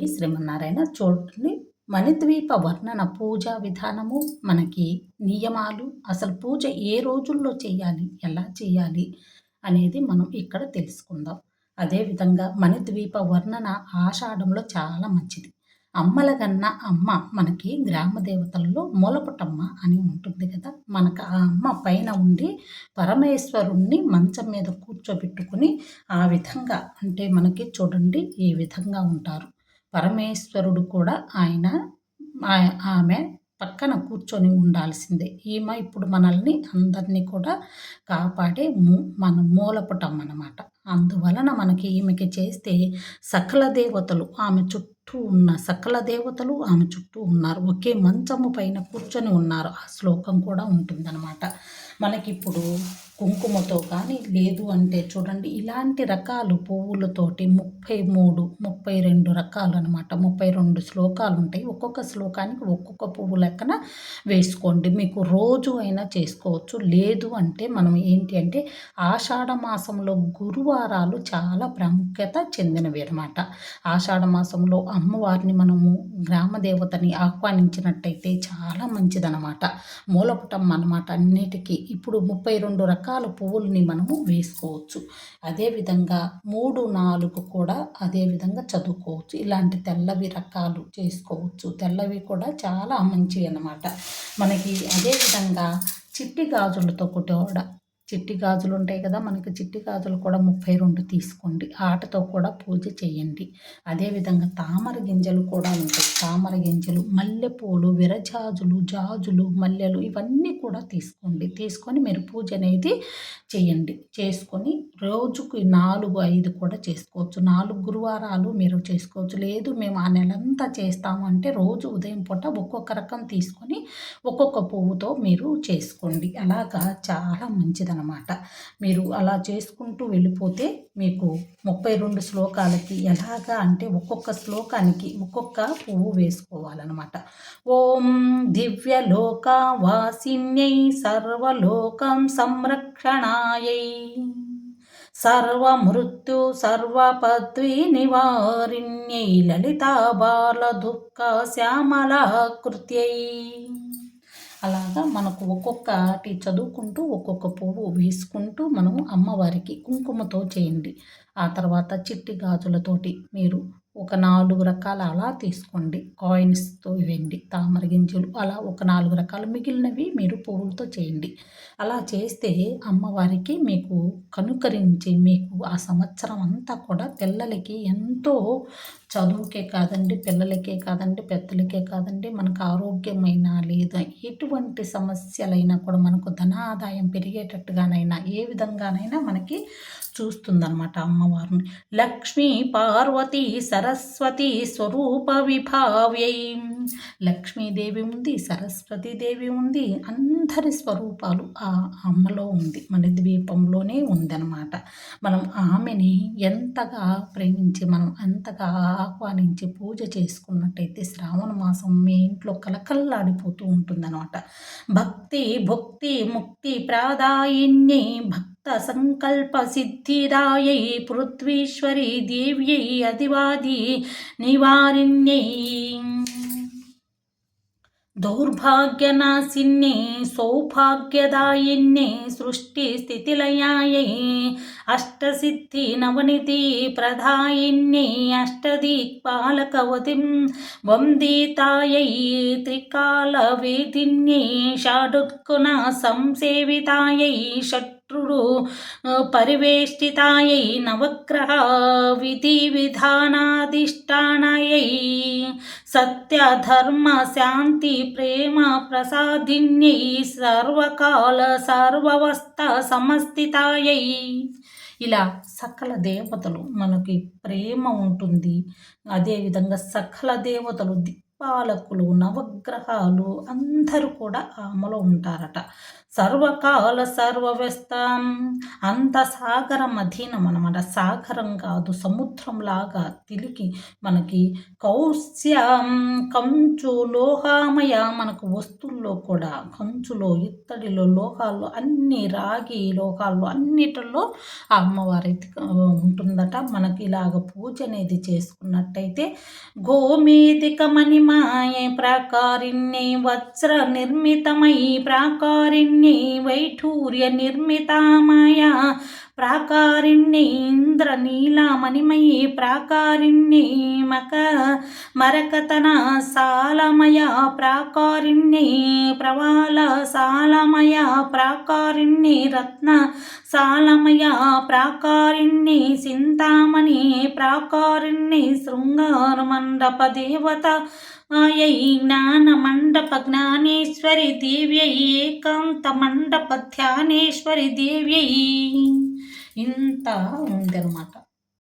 ఈ శ్రీమన్నారాయణ చూడండి మణిద్వీప వర్ణన పూజా విధానము మనకి నియమాలు అసలు పూజ ఏ రోజుల్లో చేయాలి ఎలా చేయాలి అనేది మనం ఇక్కడ తెలుసుకుందాం. అదేవిధంగా మణిద్వీప వర్ణన ఆషాఢంలో చాలా మంచిది. అమ్మల కన్నా అమ్మ మనకి గ్రామ దేవతల్లో మూలపుటమ్మ అని ఉంటుంది కదా. మనకు ఆ అమ్మ పైన ఉండి పరమేశ్వరుణ్ణి మంచం మీద కూర్చోబెట్టుకుని ఆ విధంగా అంటే మనకి చూడండి ఈ విధంగా ఉంటారు. పరమేశ్వరుడు కూడా ఆయన ఆమె పక్కన కూర్చొని ఉండాల్సిందే. ఈమె ఇప్పుడు మనల్ని అందరినీ కూడా కాపాడే మన మూలపుటం అన్నమాట. అందువలన మనకి ఈమెకి చేస్తే సకల దేవతలు ఆమె చుట్టూ ఉన్న సకల దేవతలు ఆమె చుట్టూ ఉన్నారు. ఒకే మంచము పైన కూర్చొని ఉన్నారు. ఆ శ్లోకం కూడా ఉంటుందన్నమాట. మనకిప్పుడు కుంకుమతో కానీ లేదు అంటే చూడండి ఇలాంటి రకాలు పువ్వులతోటి ముప్పై మూడు ముప్పై రెండు రకాలు అనమాట ముప్పై రెండు శ్లోకాలు ఉంటాయి. ఒక్కొక్క శ్లోకానికి ఒక్కొక్క పువ్వు లెక్కన వేసుకోండి. మీకు రోజు అయినా చేసుకోవచ్చు. లేదు అంటే మనం ఏంటి అంటే ఆషాఢ మాసంలో గురువారాలు చాలా ప్రాముఖ్యత చెందినవి అనమాట ఆషాఢ మాసంలో అమ్మవారిని మనము గ్రామ దేవతని ఆహ్వానించినట్టయితే చాలా మంచిదనమాట మూలపుటం అనమాట అన్నిటికీ. ఇప్పుడు ముప్పై రెండు రకాల రకాల పువ్వుల్ని మనము వేసుకోవచ్చు. అదేవిధంగా మూడు నాలుగు కూడా అదేవిధంగా చదువుకోవచ్చు. ఇలాంటి తెల్లవి రకాలు చేసుకోవచ్చు. తెల్లవి కూడా చాలా మంచివి అన్నమాట. మనకి అదేవిధంగా చిట్టి గాజులతో కూడా చిట్టి గాజులు ఉంటాయి కదా మనకి చిట్టి గాజులు కూడా ముప్పై రెండు తీసుకోండి. ఆటతో కూడా పూజ చేయండి. అదేవిధంగా తామర గింజలు కూడా ఉంటాయి. తామర గింజలు మల్లెపూలు విరజాజులు జాజులు మల్లెలు ఇవన్నీ కూడా తీసుకోండి. తీసుకొని మీరు పూజ అనేది చేయండి. చేసుకొని రోజుకి నాలుగు ఐదు కూడా చేసుకోవచ్చు. నాలుగు గురువారాలు మీరు చేసుకోవచ్చు. లేదు మేము ఆ నెలంతా చేస్తాము అంటే రోజు ఉదయం పూట ఒక్కొక్క రకం తీసుకొని ఒక్కొక్క పువ్వుతో మీరు చేసుకోండి. అలాగా చాలా మంచిదన్నమాట అనమాట. మీరు అలా చేసుకుంటూ వెళ్ళిపోతే మీకు ముప్పై రెండు శ్లోకాలకి ఎలాగా అంటే ఒక్కొక్క శ్లోకానికి ఒక్కొక్క పువ్వు వేసుకోవాలన్నమాట. ఓం దివ్యలోక వాసిన్యై సర్వలోకం సంరక్షణాయై. సర్వమృత్యు సర్వపద్వి నివారిణ్యై లలితా బాల దుఃఖ శ్యామల కృత్యై అలాగా మనకు ఒక్కొక్కటి చదువుకుంటూ ఒక్కొక్క పువ్వు వేసుకుంటూ మనం అమ్మవారికి కుంకుమతో చేయండి. ఆ తర్వాత చిట్టి గాజులతోటి మీరు ఒక నాలుగు రకాల అలా తీసుకోండి. కాయిన్స్తో ఇవ్వండి తామర గింజలు అలా ఒక నాలుగు రకాలు మిగిలినవి మీరు పువ్వులతో చేయండి. అలా చేస్తే అమ్మవారికి మీకు కనుకరించి మీకు ఆ సంవత్సరం అంతా కూడా పిల్లలకి ఎంతో చదువుకే కాదండి పిల్లలకే కాదండి పెద్దలకే కాదండి మనకు ఆరోగ్యమైన లేదా ఎటువంటి సమస్యలైనా కూడా మనకు ధనాదాయం పెరిగేటట్టుగానైనా ఏ విధంగానైనా మనకి చూస్తుందన్నమాట అమ్మవారిని. లక్ష్మీ పార్వతి సరస్వతి స్వరూప విభావ్యై లక్ష్మీదేవి ఉంది సరస్వతీదేవి ఉంది అందరి స్వరూపాలు ఆ అమ్మలో ఉంది. మన ద్వీపంలోనే ఉందన్నమాట. మనం ఆమెని ఎంతగా ప్రేమించి మనం ఎంతగా ఆహ్వానించి పూజ చేసుకున్నట్టయితే శ్రావణ మాసం మీ ఇంట్లో కలకల్లాడిపోతూ ఉంటుందన్నమాట. భక్తి భక్తి ముక్తి ప్రాదాయిన్యై భక్త సంకల్ప సిద్ధిదాయై పృథ్వీశ్వరి దేవ్యై నివారిణ్యై. దౌర్భాగ్యనాశిన్నే సౌభాగ్యదాయిన్నే సృష్టి స్థితిలయాయై. అష్టసిద్ధి నవనిధి ప్రధాయిన్నే అష్టదిక్పాలకవతిం వందీతాయై త్రికాల వేదిన్యే షాడుత్కున సంసేవితాయై షట్ శత్రుడు పరివేష్టితాయై నవగ్రహ విధి విధానాధిష్టానయై సత్యధర్మ శాంతి ప్రేమ ప్రసాదిన్యై సర్వకాల సర్వవస్థ సమస్థితాయై. ఇలా సకల దేవతలు మనకి ప్రేమ ఉంటుంది. అదేవిధంగా సకల దేవతలు దిక్పాలకులు నవగ్రహాలు అందరూ కూడా ఆమెలో ఉంటారట. సర్వకాల సర్వవ్యస్తం. అంత సాగరం అధీనం అనమాట సాగరం కాదు సముద్రంలాగా తిరిగి మనకి కౌశ్యం. కంచు లోహామయ మనకు వస్తువుల్లో కూడా కంచులో ఇత్తడిలో లోహాల్లో అన్ని రాగి లోహాల్లో అన్నిటిలో ఆ అమ్మవారి ఉంటుందట. మనకి ఇలాగ పూజ అనేది చేసుకున్నట్టయితే గోమేదిక మణిమాయ ప్రాకారిణ్యై వజ్ర నిర్మితమై ప్రాకారిణ్య. ప్రాకారిణ్యే వైఢూర్య నిర్మితామయ ప్రాకారిణ్యే ఇంద్రనీలామణిమయీ. ప్రాకారిణ్యే మక మరకతన సాలమయ. ప్రాకారిణ్యే ప్రవాల సాలమయ. ప్రాకారిణ్యే రత్న సాలమయ. ప్రాకారిణ్యే చింతామణి ప్రాకారిణ్యే శృంగార మండప దేవత. ఆయై జ్ఞానమండప జ్ఞానేశ్వరి దేవ్యై ఏకాంతమండప ధ్యానేశ్వరి దేవ్యై ఇంత ఉందన్నమాట.